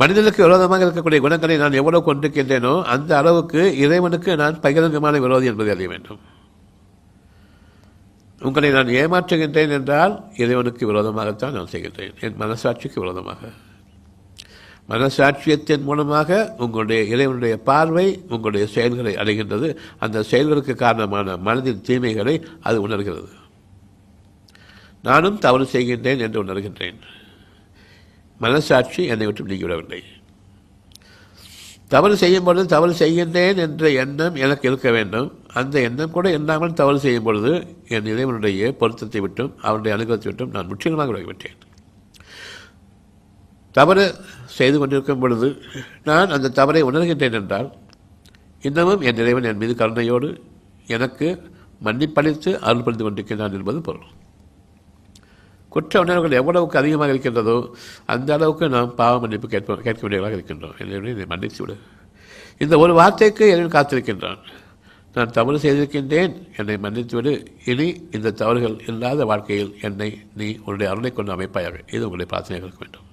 மனிதனுக்கு விரோதமாக இருக்கக்கூடிய குணங்களை நான் எவ்வளவு கொண்டிருக்கின்றேனோ அந்த அளவுக்கு இறைவனுக்கு நான் பகிரங்கமான விரோதி என்பதை அறிய வேண்டும். உங்களை நான் ஏமாற்றுகின்றேன் என்றால் இறைவனுக்கு விரோதமாகத்தான் நான் செய்கின்றேன். என் மனசாட்சிக்கு விரோதமாக. மனசாட்சியத்தின் மூலமாக உங்களுடைய இறைவனுடைய பார்வை உங்களுடைய செயல்களை அடைகின்றது. அந்த செயல்களுக்கு காரணமான மனதின் தீமைகளை அது உணர்கிறது. நானும் தவறு செய்கின்றேன் என்று உணர்கின்றேன். மனசாட்சி என்னை விட்டு நீங்கிவிடவில்லை தவறு செய்யும் பொழுது தவறு செய்கின்றேன் என்ற எண்ணம் எனக்கு இருக்க வேண்டும். அந்த எண்ணம் கூட இல்லாமல் தவறு செய்யும் பொழுது என் இறைவனுடைய பொருத்தத்தை விட்டும் அவனுடைய அனுகத்தை விட்டும் நான் முற்றிலுமாக விலகிவிட்டேன். தவறு செய்து கொண்டிருக்கும் பொழுது நான் அந்த தவறை உணர்கின்றேன் என்றால் இன்னமும் என் இறைவன் என் மீது கருணையோடு எனக்கு மன்னிப்பளித்து அருள் புரிந்து கொண்டிருக்கிறான் என்பது பொருள். குற்ற உணர்வுகள் எவ்வளவுக்கு அதிகமாக இருக்கின்றதோ அந்த அளவுக்கு நாம் பாவ மன்னிப்பு கேட்போம் கேட்க வேண்டியவர்களாக இருக்கின்றோம். என்னை இதை மன்னித்து விடு. இந்த ஒரு வார்த்தைக்கு இறைவன் காத்திருக்கின்றான். நான் தவறு செய்திருக்கின்றேன். என்னை மன்னித்து விடு. இனி இந்த தவறுகள் இல்லாத வாழ்க்கையில் என்னை நீ உன்னுடைய அருளை கொண்டு அமைப்பாயாக. இது உங்களுடைய பிரார்த்தனையாக இருக்க வேண்டும்.